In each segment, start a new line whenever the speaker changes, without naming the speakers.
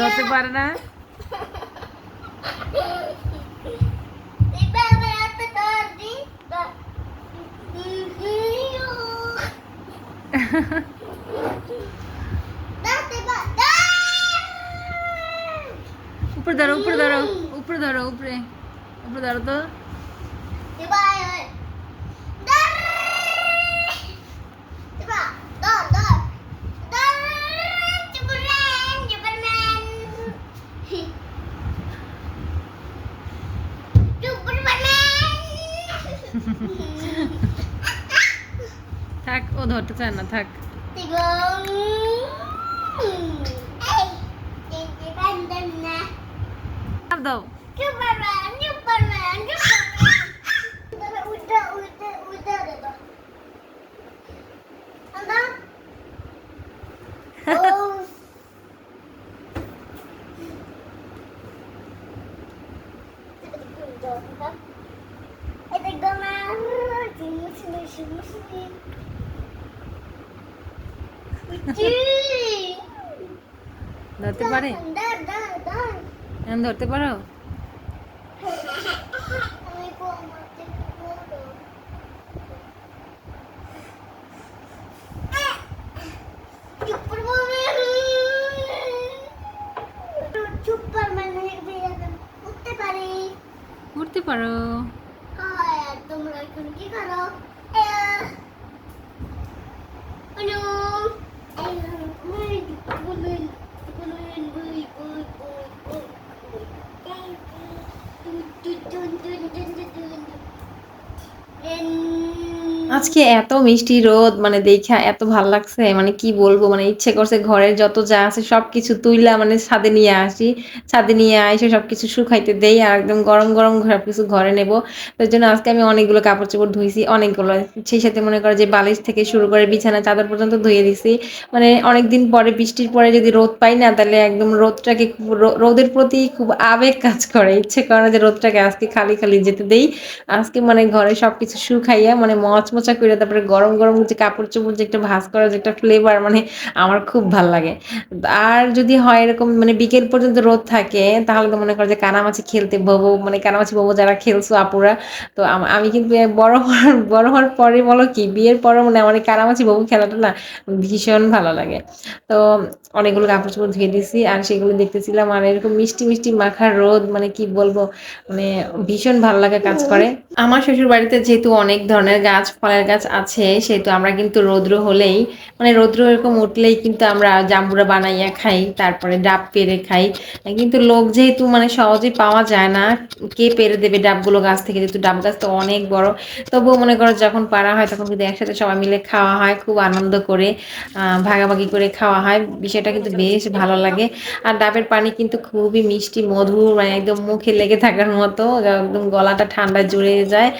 ধরতে পারে না
Diba, may ate Diba, yun? Dar! Diba? Dar, dar! Dar! Superman! Superman! Superman!
থাক ও ধরতে চায় না থাক
Tigong! Ay! Independent na!
চাপ দাও?
Oh!
ধরতে পারে ধরতে পারো
উঠতে পারি
উঠতে পারো
আর তোমরা এখন কি করো dun dun dun dun dun dun dun. And
আজকে এত মিষ্টি রোদ মানে দেখা এত ভালো লাগছে মানে কি বলব মানে ইচ্ছে করছে ঘরের যত যা আছে সব কিছু তুইলা মানে ছাদে নিয়ে আসি, ছাদে নিয়ে এসে সব কিছু শুকাইতে দেই আর একদম গরম গরম সব কিছু ঘরে নেব। তার জন্য আজকে আমি অনেকগুলো কাপড় চোপড় ধুইছি, অনেকগুলো। সেই সাথে মনে করো যে বালিশ থেকে শুরু করে বিছানা, চাদর পর্যন্ত ধুয়ে দিছি। মানে অনেকদিন পরে, বৃষ্টির পরে যদি রোদ পাই না, তাহলে একদম রোদটাকে খুব রোদের প্রতি খুব আবেগ কাজ করে। ইচ্ছে করে না যে রোদটাকে আজকে খালি খালি যেতে দেই। আজকে মানে ঘরে সবকিছু শুকাইয়া মানে মচমচা করে তারপরে গরম গরম যে কাপড় চোপড় যে একটা ভাঁজ করার যে একটা ফ্লেভার মানে আমার খুব ভালো লাগে। আর যদি হয় এরকম মানে বিকেল পর্যন্ত রোদ থাকে, তাহলে তো মনে করো যে কানামাছি খেলতে ববো মানে কানামাছি ববো যারা খেলছো আপুরা, তো আমি কিন্তু বড় হওয়ার বড় হওয়ার পরে বলো কি, বিয়ের পরে মানে আমার কানামাছি ববু খেলাটা না ভীষণ ভালো লাগে। তো অনেকগুলো কাপড় চোপড় ধুয়ে দিছি আর সেগুলো দেখতেছিলাম আর এরকম মিষ্টি মিষ্টি মাখার রোদ মানে কি বলব মানে ভীষণ ভালো লাগে কাজ করে। আমার শ্বশুর বাড়িতে যেহেতু অনেক ধরনের গাছ, ফলের গাছ আছে, সেহেতু আমরা কিন্তু রৌদ্র হলেই মানে রৌদ্র এরকম উঠলেই কিন্তু আমরা জাম্বুরা বানাইয়া খাই, তারপরে ডাব পেরে খাই। কিন্তু লোক যেহেতু মানে সহজে পাওয়া যায় না, কে পেরে দেবে ডাবগুলো গাছ থেকে? যেহেতু ডাব গাছ তো অনেক বড়, তবুও মনে করো যখন পারা হয় তখন কিন্তু একসাথে সবাই মিলে খাওয়া হয়, খুব আনন্দ করে ভাগাভাগি করে খাওয়া হয়। বিষয়টা কিন্তু বেশ ভালো লাগে। আর ডাবের পানি কিন্তু খুবই মিষ্টি, মধুর মানে একদম মুখে লেগে থাকার মতো, একদম গলাটা ঠান্ডা জুড়ে যায়।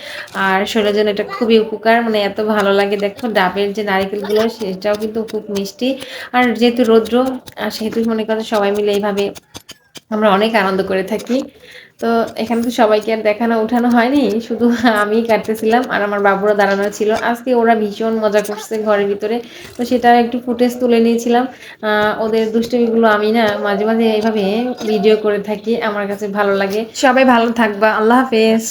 আর শরীরের জন্য এটা খুবই উপকার মানে এত ভালো লাগে। দেখো ডাবের যে নারিকেলগুলো, সেটাও কিন্তু খুব মিষ্টি। আর যেহেতু রৌদ্র, আর সেহেতু মনে করো সবাই মিলে এইভাবে আমরা অনেক আনন্দ করে থাকি। তো এখানে তো সবাইকে আর দেখানো, উঠানো হয়নি। শুধু আমি কাটতেছিলাম, আর আমার বাবুরা দাঁড়ানো ছিল। আজকে ওরা ভীষণ মজা করছে ঘরের ভিতরে। তো সেটা একটু ফুটেজ তুলে নিয়েছিলাম। ওদের দুষ্টমিগুলো আমি না মাঝে মাঝে এইভাবে ভিডিও করে থাকি। আমার কাছে ভালো লাগে। সবাই ভালো থাকবা। আল্লাহ হাফেজ।